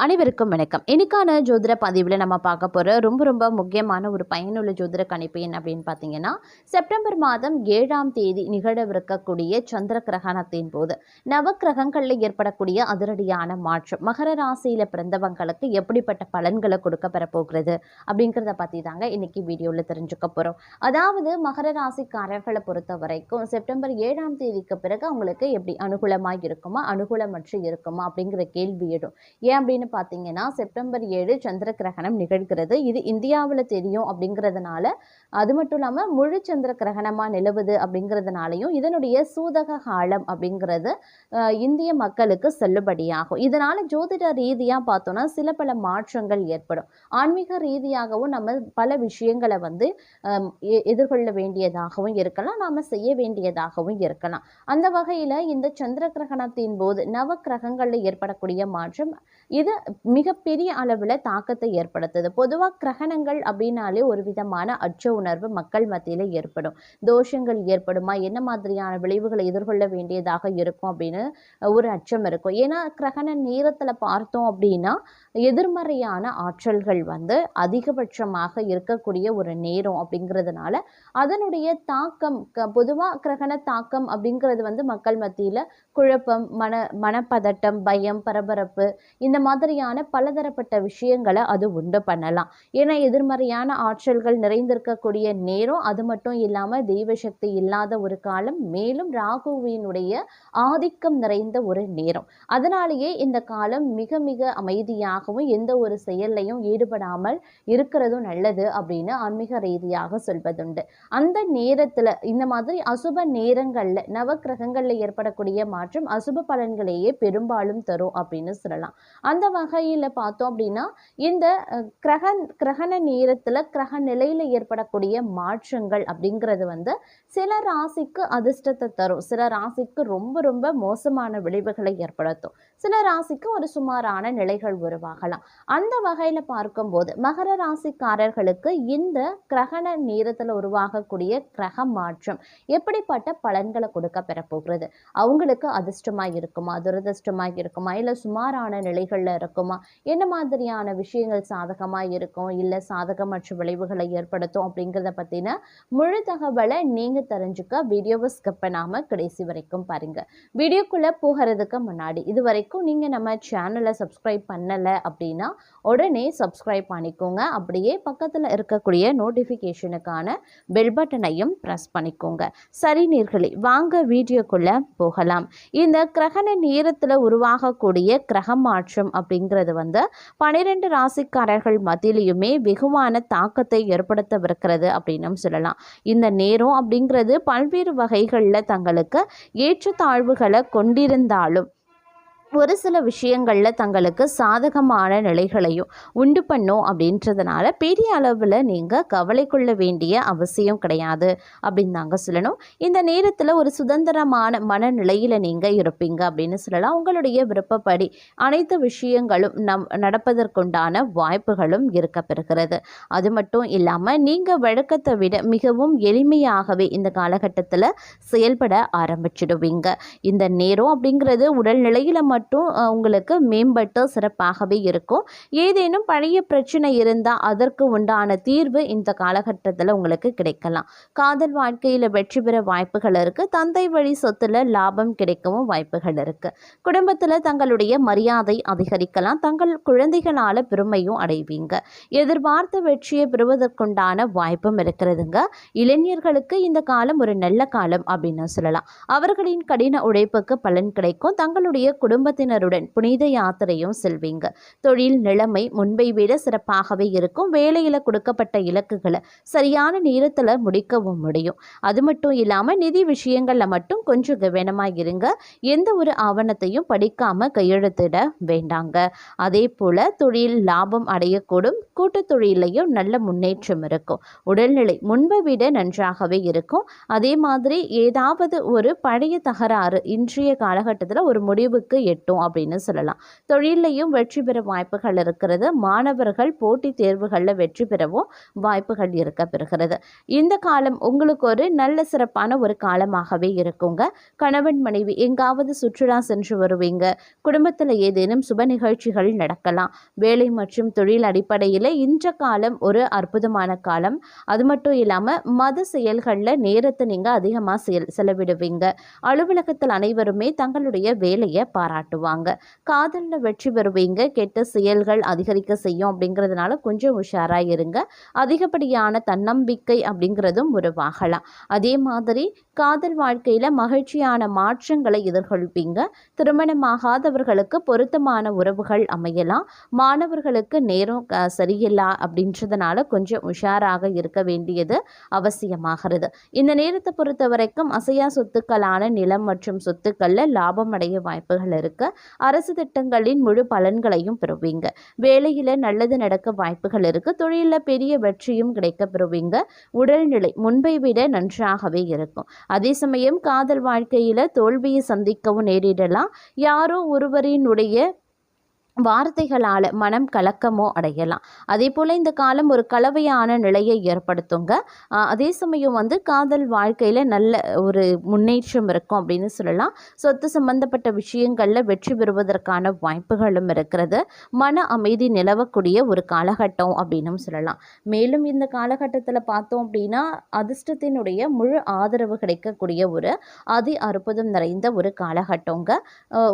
அனைவருக்கும் வணக்கம். இன்னைக்கான ஜோதிட பதிவில் நம்ம பார்க்க போகிற ரொம்ப ரொம்ப முக்கியமான ஒரு பயனுள்ள ஜோதிட கணிப்பு என்ன அப்படின்னு பார்த்தீங்கன்னா செப்டம்பர் மாதம் ஏழாம் தேதி நிகழவிருக்கக்கூடிய சந்திர கிரகணத்தின் போது நவக்கிரகங்களில் ஏற்படக்கூடிய அதிரடியான மாற்றம் மகர ராசியில் பிறந்தவங்களுக்கு எப்படிப்பட்ட பலன்களை கொடுக்க பெறப்போகிறது அப்படிங்கிறத பற்றி தாங்க இன்னைக்கு வீடியோவில் தெரிஞ்சுக்க போகிறோம் அதாவது மகர ராசிக்காரர்களை பொறுத்த வரைக்கும் செப்டம்பர் ஏழாம் தேதிக்கு பிறகு அவங்களுக்கு எப்படி அனுகூலமாக இருக்குமா அனுகூலமற்று இருக்குமா அப்படிங்கிற கேள்வி எடும் ஏன் அப்படின்னு பார்த்தீங்கன்னா செப்டம்பர் ஏழு சந்திர கிரகணம் நிகழ்கிறது. இது இந்தியாவில் தெரியும் அப்படிங்கிறதுனால அது மட்டும் இல்லாமல் முழு சந்திர கிரகணமாக நிலவுது அப்படிங்கிறதுனாலையும் இதனுடைய சூதக காலம் அப்படிங்கிறது இந்திய மக்களுக்கு செல்லுபடியாகும். இதனால் ஜோதிட ரீதியாக பார்த்தோன்னா சில பல மாற்றங்கள் ஏற்படும். ஆன்மீக ரீதியாகவும் நம்ம பல விஷயங்களை வந்து எ- எதிர்கொள்ள வேண்டியதாகவும் இருக்கலாம். நாம் செய்ய வேண்டியதாகவும் இருக்கலாம். அந்த வகையில் இந்த சந்திர கிரகணத்தின் போது நவ கிரகங்களில் ஏற்படக்கூடிய மாற்றம் இது மிகப்பெரிய அளவில் தாக்கத்தை ஏற்படுத்துது. பொதுவாக கிரகணங்கள் அப்படின்னாலே ஒரு விதமான அச்ச உணர்வு மக்கள் மத்தியில் ஏற்படும். தோஷங்கள் ஏற்படுமா? என்ன மாதிரியான விளைவுகளை எதிர்கொள்ள வேண்டியதாக இருக்கும் அப்படின்னு ஒரு அச்சம் இருக்கும். ஏன்னா கிரகண நேரத்தில் பார்த்தோம் அப்படின்னா எதிர்மறையான ஆற்றல்கள் வந்து அதிகபட்சமாக இருக்கக்கூடிய ஒரு நேரம் அப்படிங்கிறதுனால அதனுடைய தாக்கம் பொதுவாக கிரகண தாக்கம் அப்படிங்கிறது வந்து மக்கள் மத்தியில் குழப்பம் மன மனப்பதட்டம் பயம் பரபரப்பு இந்த மாதிரி மாதிரியான பலதரப்பட்ட விஷயங்களை அது உண்டு பண்ணலாம். ஏன்னா எதிர்மறையான ஆற்றல்கள் நிறைந்திருக்கக்கூடிய நேரம் அது மட்டும் இல்லாமல் தெய்வ சக்தி இல்லாத ஒரு காலம் மேலும் ராகுவினுடைய ஆதிக்கம் நிறைந்த ஒரு நேரம். அதனாலேயே இந்த காலம் மிக மிக அமைதியாகவும் எந்த ஒரு செயல்லையும் ஈடுபடாமல் இருக்கிறதும் நல்லது அப்படின்னு ஆன்மீக ரீதியாக சொல்வதுண்டு. அந்த நேரத்தில் இந்த மாதிரி அசுப நேரங்களில் நவக்கிரகங்களில் ஏற்படக்கூடிய மாற்றம் அசுப பலன்களையே பெரும்பாலும் தரும் அப்படின்னு சொல்லலாம். அந்த வகையில் பார்த்தோம் அப்படின்னா இந்த கிரக கிரகண நேரத்தில் கிரக நிலையில் ஏற்படக்கூடிய மாற்றங்கள் அப்படிங்கிறது வந்து சில ராசிக்கு அதிர்ஷ்டத்தை தரும். சில ராசிக்கு ரொம்ப ரொம்ப மோசமான விளைவுகளை ஏற்படுத்தும். சில ராசிக்கு ஒரு சுமாரான நிலைகள் உருவாகலாம். அந்த வகையில் பார்க்கும்போது மகர ராசிக்காரர்களுக்கு இந்த கிரகண நேரத்தில் உருவாகக்கூடிய கிரக மாற்றம் எப்படிப்பட்ட பலன்களை கொடுக்க பெறப்போகிறது? அவங்களுக்கு அதிர்ஷ்டமாக இருக்குமா துரதிர்ஷ்டமாக இருக்குமா? இல்லை சுமாரான நிலைகளில் இருக்கும் என்ன மாதிரியான விஷயங்கள் சாதகமாக இருக்கும்? இல்லை சாதகமற்ற விளைவுகளை ஏற்படுத்தும் அப்படிங்கிறத பற்றின முழு தகவலை நீங்கள் தெரிஞ்சுக்க வீடியோவை ஸ்கிப் பண்ணாமல் கடைசி வரைக்கும் பாருங்கள் வீடியோக்குள்ளே போகிறதுக்கு முன்னாடி இது வரைக்கும் நீங்கள் நம்ம சேனலை சப்ஸ்கிரைப் பண்ணலை அப்படின்னா உடனே சப்ஸ்கிரைப் பண்ணிக்கோங்க. அப்படியே பக்கத்தில் இருக்கக்கூடிய நோட்டிஃபிகேஷனுக்கான பெல் பட்டனையும் ப்ரெஸ் பண்ணிக்கோங்க. சரி நேர்களே வாங்க வீடியோக்குள்ளே போகலாம். இந்த கிரகண நேரத்தில் உருவாகக்கூடிய கிரக மாற்றம் அப்படிங்கிறது வந்து பன்னிரெண்டு ராசிக்காரர்கள் மத்தியிலையுமே வெகுவான தாக்கத்தை ஏற்படுத்தவிருக்கிறது அப்படின்னும் சொல்லலாம். இந்த நேரம் அப்படிங்கிறது பல்வேறு வகைகளில் தங்களுக்கு ஏற்றத்தாழ்வுகளை கொண்டிருந்தாலும் ஒரு சில விஷயங்களில் தங்களுக்கு சாதகமான நிலைகளையும் உண்டு பண்ணும் அப்படின்றதுனால பெரிய அளவில் நீங்கள் கவலை கொள்ள வேண்டிய அவசியம் கிடையாது அப்படின்னு தாங்க சொல்லணும். இந்த நேரத்தில் ஒரு சுதந்திரமான மனநிலையில் நீங்கள் இருப்பீங்க அப்படின்னு சொல்லலாம். உங்களுடைய விருப்பப்படி அனைத்து விஷயங்களும் நம் நடப்பதற்குண்டான வாய்ப்புகளும் இருக்க பெறுகிறது அது மட்டும் இல்லாமல் நீங்கள் வழக்கத்தை விட மிகவும் எளிமையாகவே இந்த காலகட்டத்தில் செயல்பட ஆரம்பிச்சிடுவீங்க. இந்த நேரம் அப்படிங்கிறது உடல்நிலையில் மட்டும் மட்டும் உங்களுக்கு மேம்பட்டு சிறப்பாகவே இருக்கும். ஏதேனும் பழைய பிரச்சனை இருந்தால் அதற்கு உண்டான தீர்வு இந்த காலகட்டத்தில் உங்களுக்கு கிடைக்கலாம். காதல் வாழ்க்கையில் வெற்றி பெற வாய்ப்புகள் இருக்குது தந்தை வழி சொத்துல லாபம் கிடைக்கவும் வாய்ப்புகள் இருக்குது குடும்பத்தில் தங்களுடைய மரியாதை அதிகரிக்கலாம். தங்கள் குழந்தைகளால் பெருமையும் அடைவீங்க. எதிர்பார்த்த வெற்றியை பெறுவதற்குண்டான வாய்ப்பும் இருக்கிறதுங்க. இளைஞர்களுக்கு இந்த காலம் ஒரு நல்ல காலம் அப்படின்னு சொல்லலாம். அவர்களின் கடின உழைப்புக்கு பலன் கிடைக்கும். தங்களுடைய குடும்பத்தினருடன் புனித யாத்திரையும் செல்வீங்க. தொழில் நிலைமை முன்பை விட சிறப்பாகவே இருக்கும். வேலையில் கொடுக்கப்பட்ட இலக்குகளை சரியான நேரத்தில் முடிக்கவும் முடியும். அது மட்டும் இல்லாமல் நிதி விஷயங்களில் மட்டும் கொஞ்சம் கவனமாக இருங்க. எந்த ஒரு ஆவணத்தையும் படிக்காமல் கையெழுத்திட வேண்டாங்க. அதே போல் தொழில் லாபம் அடையக்கூடும். கூட்டுத் தொழிலையும் நல்ல முன்னேற்றம் இருக்கும். உடல்நிலை முன்பை விட நன்றாகவே இருக்கும். அதே மாதிரி ஏதாவது ஒரு பழைய தகராறு இன்றைய காலகட்டத்தில் ஒரு முடிவுக்கு எட்டு எட்டும் அப்படின்னு சொல்லலாம். தொழிலையும் வெற்றி பெற வாய்ப்புகள் இருக்கிறது. மாணவர்கள் போட்டித் தேர்வுகளில் வெற்றி பெறவும் வாய்ப்புகள் இருக்க பெறுகிறது இந்த காலம் உங்களுக்கு ஒரு நல்ல சிறப்பான ஒரு காலமாகவே இருக்குங்க. கணவன் மனைவி எங்காவது சுற்றுலா சென்று வருவீங்க. குடும்பத்தில் ஏதேனும் சுப நிகழ்ச்சிகள் நடக்கலாம். வேலை மற்றும் தொழில் அடிப்படையில் இன்ற காலம் ஒரு அற்புதமான காலம். அது மட்டும் இல்லாமல் மத செயல்களில் நேரத்தை நீங்கள் அதிகமாக செயல் செலவிடுவீங்க. அலுவலகத்தில் அனைவருமே தங்களுடைய வேலையை பாராட்டு காட்டுவாங்க காதலில் வெற்றி பெறுவீங்க. கெட்ட செயல்கள் அதிகரிக்க செய்யும் அப்படிங்கிறதுனால கொஞ்சம் உஷாராக இருங்க. அதிகப்படியான தன்னம்பிக்கை அப்படிங்கிறதும் உருவாகலாம். அதே மாதிரி காதல் வாழ்க்கையில் மகிழ்ச்சியான மாற்றங்களை எதிர்கொள்வீங்க. திருமணமாகாதவர்களுக்கு பொருத்தமான உறவுகள் அமையலாம். மாணவர்களுக்கு நேரம் சரியில்லா அப்படின்றதுனால கொஞ்சம் உஷாராக இருக்க வேண்டியது அவசியமாகிறது. இந்த நேரத்தை பொறுத்த வரைக்கும் அசையா சொத்துக்களான நிலம் மற்றும் சொத்துக்களில் லாபம் அடைய வாய்ப்புகள் இருக்கு அரசு திட்டங்களின் முழு பலன்களையும் பெறுவீங்க. வேலையில் நல்லது நடக்க வாய்ப்புகள் இருக்கு. தொழிலில் பெரிய வெற்றியும் கிடைக்க பெறுவீங்க. உடல்நிலை முன்பை விட நன்றாகவே இருக்கும். அதே சமயம் காதல் வாழ்க்கையில் தோல்வியை சந்திக்கவும் நேரிடலாம். யாரோ ஒருவரினுடைய வார்த்தைகளால் மனம் கலக்கமோ அடையலாம். அதே போல் இந்த காலம் ஒரு கலவையான நிலையை ஏற்படுத்துங்க. அதே சமயம் வந்து காதல் வாழ்க்கையில் நல்ல ஒரு முன்னேற்றம் இருக்கும் அப்படின்னு சொல்லலாம். சொத்து சம்பந்தப்பட்ட விஷயங்களில் வெற்றி பெறுவதற்கான வாய்ப்புகளும் இருக்கிறது. மன அமைதி நிலவக்கூடிய ஒரு காலகட்டம் அப்படின்னும் சொல்லலாம். மேலும் இந்த காலகட்டத்தில் பார்த்தோம் அப்படின்னா அதிர்ஷ்டத்தினுடைய முழு ஆதரவு கிடைக்கக்கூடிய ஒரு அதி அற்புதம் நிறைந்த ஒரு காலகட்டங்க.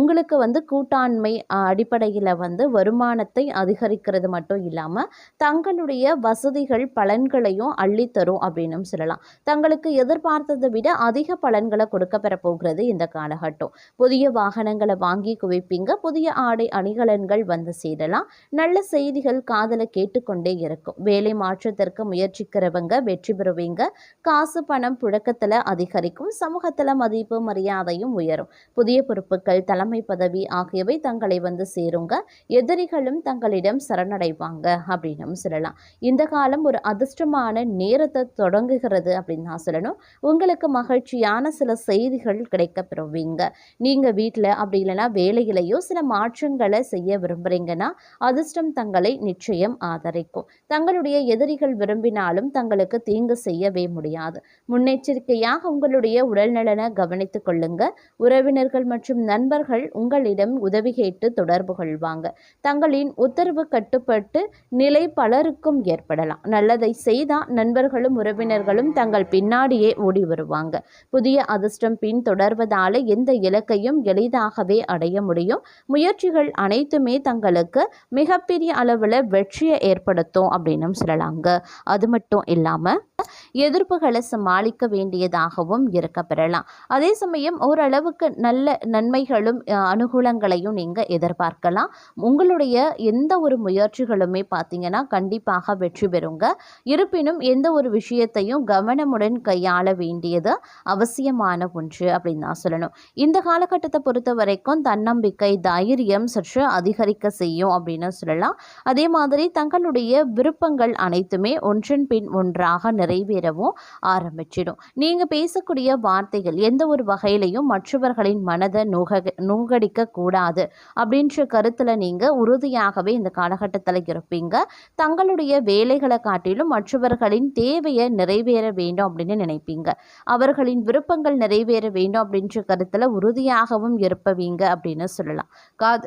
உங்களுக்கு வந்து கூட்டாண்மை அடிப்படையில் வந்து வருமானத்தை அதிகரிக்கிறது மட்டும் இல்லாமல் தங்களுடைய வசதிகள் பலன்களையும் அள்ளித்தரும் அப்படின்னும் சொல்லலாம். தங்களுக்கு எதிர்பார்த்ததை விட அதிக பலன்களை கொடுக்க பெற போகிறது இந்த காலகட்டம். புதிய வாகனங்களை வாங்கி குவிப்பீங்க புதிய ஆடை அணிகலன்கள் வந்து சேரலாம். நல்ல செய்திகள் காதலை கேட்டுக்கொண்டே இருக்கும். வேலை மாற்றத்திற்கு முயற்சிக்கிறவங்க வெற்றி பெறுவீங்க. காசு பணம் புழக்கத்தில் அதிகரிக்கும். சமூகத்தில் மதிப்பு மரியாதையும் உயரும். புதிய பொறுப்புகள் தலைமை பதவி ஆகியவை தங்களை வந்து சேருங்க எதிரிகளும் தங்களிடம் சரணடைவாங்க அப்படின்னும் சொல்லலாம். இந்த காலம் ஒரு அதிர்ஷ்டமான நேரத்தை தொடங்குகிறது அப்படின்னு தான் சொல்லணும். உங்களுக்கு மகிழ்ச்சியான சில செய்திகள் கிடைக்க பெறுவீங்க நீங்கள் வீட்டில் அப்படி இல்லைன்னா வேலையிலையோ சில மாற்றங்களை செய்ய விரும்புகிறீங்கன்னா அதிர்ஷ்டம் தங்களை நிச்சயம் ஆதரிக்கும். தங்களுடைய எதிரிகள் விரும்பினாலும் தங்களுக்கு தீங்கு செய்யவே முடியாது. முன்னெச்சரிக்கையாக உங்களுடைய உடல்நலனை கவனித்துக் கொள்ளுங்க. உறவினர்கள் மற்றும் நண்பர்கள் உங்களிடம் உதவி கேட்டு தொடர்பு கொள்வாங்க. தங்களின் உத்தரவு கட்டுப்பட்டு நிலை பலருக்கும் ஏற்படலாம். நல்லதை செய்தால் நண்பர்களும் உறவினர்களும் தங்கள் பின்னாடியே ஓடி வருவாங்க. புதிய அதிர்ஷ்டம் பின் தொடர்வதால எந்த இலக்கையும் எளிதாகவே அடைய முடியும். முயற்சிகள் அனைத்துமே தங்களுக்கு மிகப்பெரிய அளவில் வெற்றியை ஏற்படுத்தும் அப்படின்னும் சொல்லலாங்க. அது மட்டும் இல்லாமல் எதிர்ப்புகளை சமாளிக்க வேண்டியதாகவும் இருக்க பெறலாம். அதே சமயம் ஓரளவுக்கு நல்ல நன்மைகளும் அனுகூலங்களையும் நீங்கள் எதிர்பார்க்கலாம். உங்களுடைய எந்த ஒரு முயற்சிகளுமே பார்த்தீங்கன்னா கண்டிப்பாக வெற்றி பெறுங்க. இருப்பினும் எந்த ஒரு விஷயத்தையும் கவனமுடன் கையாள வேண்டியது அவசியமான ஒன்று அப்படின்னு தான் சொல்லணும். இந்த காலகட்டத்தை பொறுத்த வரைக்கும் தன்னம்பிக்கை தைரியம் சற்று அதிகரிக்க செய்யும் அப்படின்னு சொல்லலாம். அதே மாதிரி தங்களுடைய விருப்பங்கள் அனைத்துமே ஒன்றன் பின் ஒன்றாக நிறைவேறவும் ஆரம்பிச்சிடும். நீங்கள் பேசக்கூடிய வார்த்தைகள் எந்த ஒரு வகையிலையும் மற்றவர்களின் மனதை நுக நுங்கடிக்க கூடாது அப்படின்ற கருத்து கருத்தில் நீங்கள் உறுதியாகவே இந்த காலகட்டத்தில் இருப்பீங்க. தங்களுடைய வேலைகளை காட்டிலும் மற்றவர்களின் தேவையை நிறைவேற வேண்டும் அப்படின்னு நினைப்பீங்க. அவர்களின் விருப்பங்கள் நிறைவேற வேண்டும் அப்படின்ற கருத்தில் உறுதியாகவும் இருப்பவீங்க அப்படின்னு சொல்லலாம். காது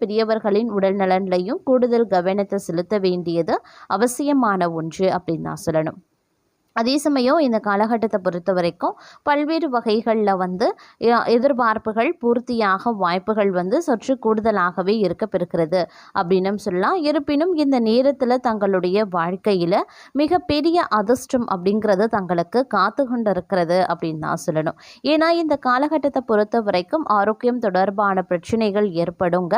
பெரியவர்களின் உடல் நலன்லையும் கூடுதல் கவனத்தை செலுத்த வேண்டியது அவசியமான ஒன்று அப்படின்னு நான் சொல்லணும். அதே சமயம் இந்த காலகட்டத்தை பொறுத்த வரைக்கும் பல்வேறு வகைகளில் வந்து எதிர்பார்ப்புகள் பூர்த்தியாக வாய்ப்புகள் வந்து சற்று கூடுதலாகவே இருக்கப்பெறுகிறது அப்படின்னும் சொல்லலாம். இருப்பினும் இந்த நேரத்தில் தங்களுடைய வாழ்க்கையில் மிகப்பெரிய அதிர்ஷ்டம் அப்படிங்கிறது தங்களுக்கு காத்து கொண்டிருக்கிறது அப்படின்னு தான் சொல்லணும். ஏன்னா இந்த காலகட்டத்தை பொறுத்த வரைக்கும் ஆரோக்கியம் தொடர்பான பிரச்சனைகள் ஏற்படுங்க.